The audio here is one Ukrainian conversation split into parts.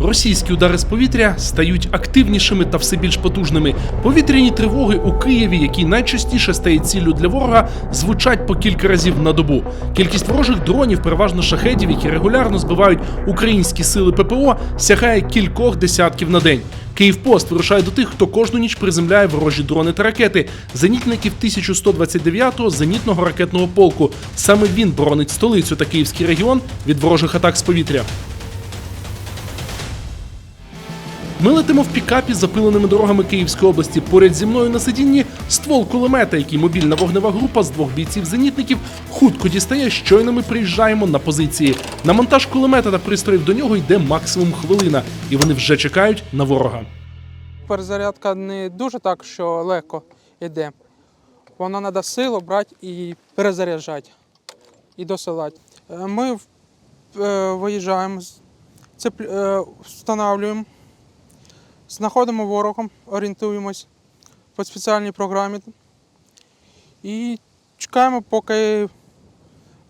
Російські удари з повітря стають активнішими та все більш потужними. Повітряні тривоги у Києві, які найчастіше стають ціллю для ворога, звучать по кілька разів на добу. Кількість ворожих дронів, переважно шахедів, які регулярно збивають українські сили ППО, сягає кількох десятків на день. Київпост вирушає до тих, хто кожну ніч приземляє ворожі дрони та ракети. Зенітників 1129-го зенітного ракетного полку. Саме він боронить столицю та київський регіон від ворожих атак з повітря. Ми летимо в пікапі запиленими дорогами Київської області. Поряд зі мною на сидінні ствол кулемета, який мобільна вогнева група з двох бійців-зенітників хутко дістає, щойно ми приїжджаємо на позиції. На монтаж кулемета та пристроїв до нього йде максимум хвилина, і вони вже чекають на ворога. Перезарядка не дуже так, що легко йде. Вона треба силу брати і перезаряджати, і досилати. Е, Ми е, виїжджаємо, е, встановлюємо, знаходимо ворогом, орієнтуємось по спеціальній програмі і чекаємо, поки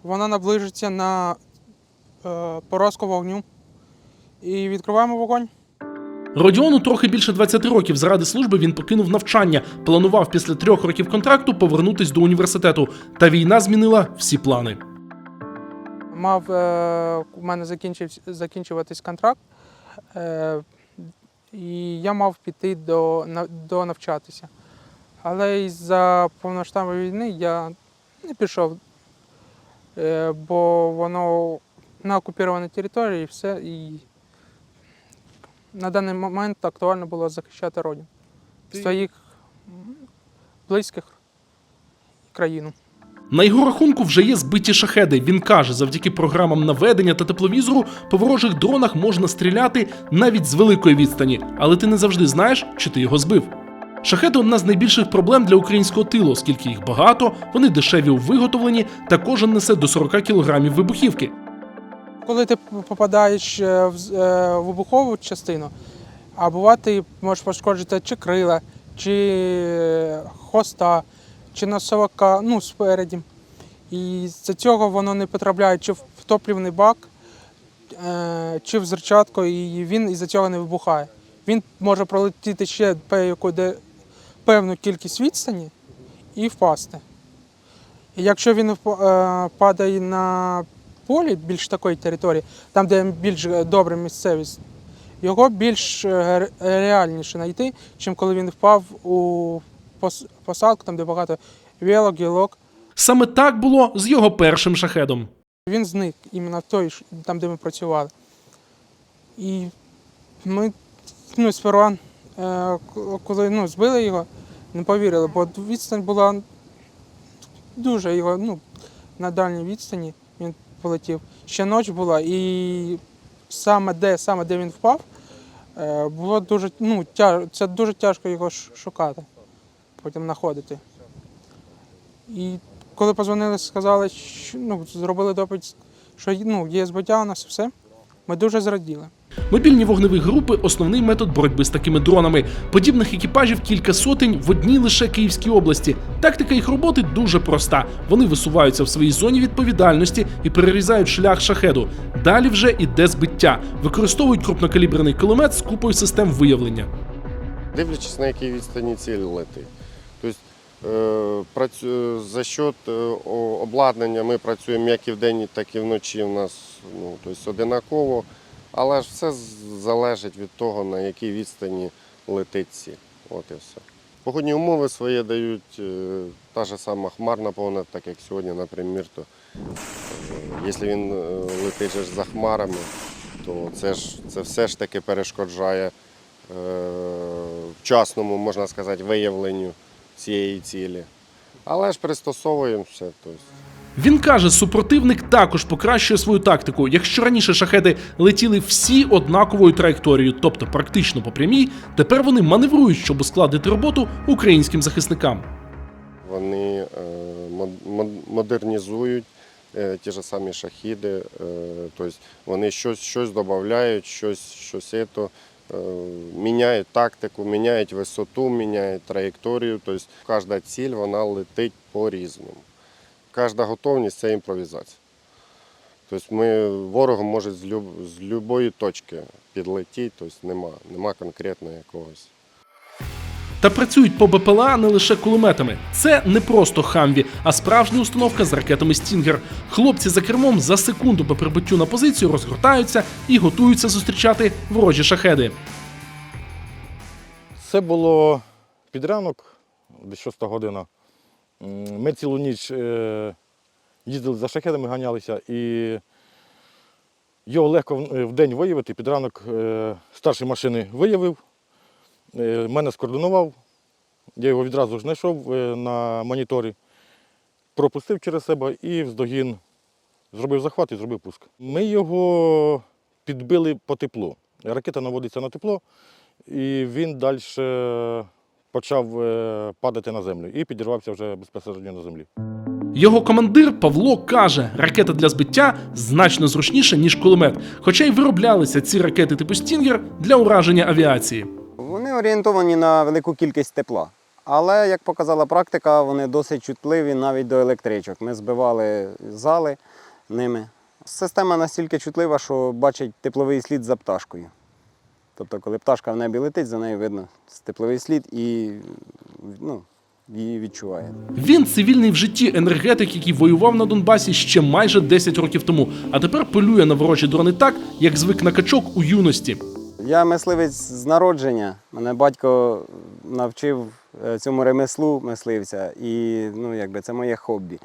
вона наближиться на е, поразку вогню. І відкриваємо вогонь. Родіону трохи більше 20 років. Заради служби він покинув навчання, планував після трьох років контракту повернутись до університету. Та війна змінила всі плани. Мав е, у мене закінчив, закінчуватись контракт, е, і я мав піти до, до навчатися. Але із-за повноштабної війни я не пішов, е, бо воно на окупованій території і все. І на даний момент актуально було захищати родину, своїх близьких країну. На його рахунку вже є збиті шахеди. Він каже, завдяки програмам наведення та тепловізору по ворожих дронах можна стріляти навіть з великої відстані, але ти не завжди знаєш, чи ти його збив. Шахеди одна з найбільших проблем для українського тилу, оскільки їх багато, вони дешеві у виготовленні, та кожен несе до 40 кілограмів вибухівки. Коли ти попадаєш е, е, в вибухову частину, а буває, ти можеш пошкоджити чи крила, чи е, чи носовика, ну, спереді. І з цього воно не потрапляє чи в топлівний бак, е, чи в зерчатку, і він із-за цього не вибухає. Він може пролетіти ще певну кількість відстані і впасти. І якщо він е, падає на полі більш такої території, там, де більш е, добра місцевість, його більш реальніше знайти, чим коли він впав у посадку, там, де багато вілок, гілок. Саме так було з його першим шахедом. Він зник іменно в той, там, де ми працювали. І ми ну, сперва, е, коли ну, збили його, не повірили, бо відстань була дуже його, ну, на дальній відстані він полетів. Ще ніч була, і саме де, саме де він впав, е, було дуже, ну, тяж, це дуже тяжко його шукати, потім знаходити. І коли позвонили, сказали, що ну, зробили допит, що ну, є збиття у нас все. Ми дуже зраділи. Мобільні вогневі групи основний метод боротьби з такими дронами. Подібних екіпажів кілька сотень в одній лише Київській області. Тактика їх роботи дуже проста. Вони висуваються в своїй зоні відповідальності і перерізають шлях шахеду. Далі вже іде збиття. Використовують крупнокаліберний кулемет з купою систем виявлення. Дивлячись, на якій відстані ціль летить. Е, за счет е, обладнання ми працюємо як і вдень, так і вночі. У нас ну, тобто, одинаково. Але ж все залежить від того, на якій відстані летить ціль. От і все. Погодні умови свої дають е, та ж сама хмарна погода, так як сьогодні, наприклад, то якщо він летить за хмарами, то це ж це все ж таки перешкоджає е, вчасному, можна сказати, виявленню цієї цілі. Але ж пристосовуємося. Тобто. Він каже, супротивник також покращує свою тактику. Якщо раніше шахеди летіли всі однаковою траєкторією, тобто практично по прямій, тепер вони маневрують, щоб ускладнити роботу українським захисникам. Вони е, мод- мод- модернізують е, ті ж самі шахіди, е, тобто вони щось, щось додають, щось, щось ето, міняють тактику, міняють висоту, міняють траєкторію. Тобто кожна ціль вона летить по-різному. Кожна готовність це імпровізація. Тобто ми Ворогом може з, з будь-якої точки підлетіти, тобто нема, нема конкретно якогось. Та працюють по БПЛА не лише кулеметами. Це не просто хамві, а справжня установка з ракетами Стінгер. Хлопці за кермом за секунду по прибуттю на позицію розгортаються і готуються зустрічати ворожі шахеди. Це було під ранок, десь 6 година. Ми цілу ніч е, їздили за шахедами, ганялися, і його легко в- е, день виявити. Під ранок е, старший машини виявив, мене скоординував. Я його відразу знайшов е, на моніторі, пропустив через себе і вздогін зробив захват і зробив пуск. Ми його підбили по теплу. Ракета наводиться на тепло, і він далі почав е, падати на землю і підірвався вже безпосередньо на землі. Його командир Павло каже, ракета для збиття значно зручніша, ніж кулемет. Хоча й вироблялися ці ракети типу Стінгер для ураження авіації. Орієнтовані на велику кількість тепла. Але, як показала практика, вони досить чутливі навіть до електричок. Ми збивали зали ними. Система настільки чутлива, що бачить тепловий слід за пташкою. Тобто, коли пташка в небі летить, за нею видно тепловий слід і ну, її відчуває. Він цивільний в житті енергетик, який воював на Донбасі ще майже 10 років тому, а тепер полює на ворожі дрони так, як звик на качок у юності. Я мисливець з народження. Мене батько навчив е, цьому ремеслу мисливця, і ну, якби це моє хобі.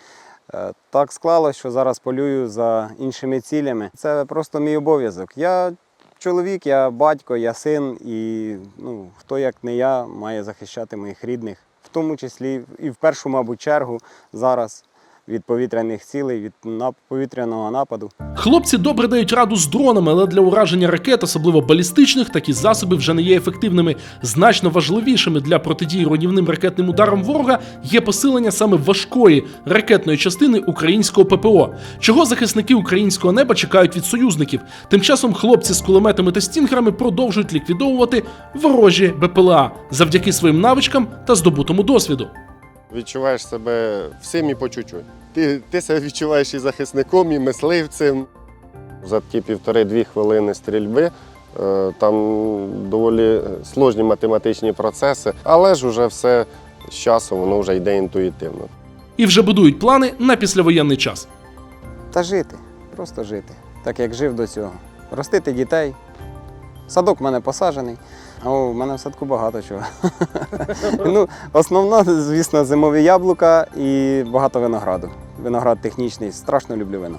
Е, Так склалося, що зараз полюю за іншими цілями. Це просто мій обов'язок. Я чоловік, я батько, я син, і ну, хто як не я має захищати моїх рідних, в тому числі і в першу, мабуть, чергу зараз від повітряних цілей, від повітряного нападу. Хлопці добре дають раду з дронами, але для ураження ракет, особливо балістичних, такі засоби вже не є ефективними. Значно важливішими для протидії руйнівним ракетним ударам ворога є посилення саме важкої ракетної частини українського ППО, чого захисники українського неба чекають від союзників. Тим часом хлопці з кулеметами та стінгерами продовжують ліквідовувати ворожі БПЛА завдяки своїм навичкам та здобутому досвіду. Відчуваєш себе всім і по чуть-чуть. Ти, ти себе відчуваєш і захисником, і мисливцем. За ті півтори-дві хвилини стрільби е, там доволі сложні математичні процеси, але ж уже все з часом воно вже йде інтуїтивно. І вже будують плани на післявоєнний час. Та жити, просто жити, так як жив до цього. Ростити дітей. Садок в мене посаджений, а у мене в садку багато чого. ну, основно, звісно, зимові яблука і багато винограду. Виноград технічний, страшно люблю вино.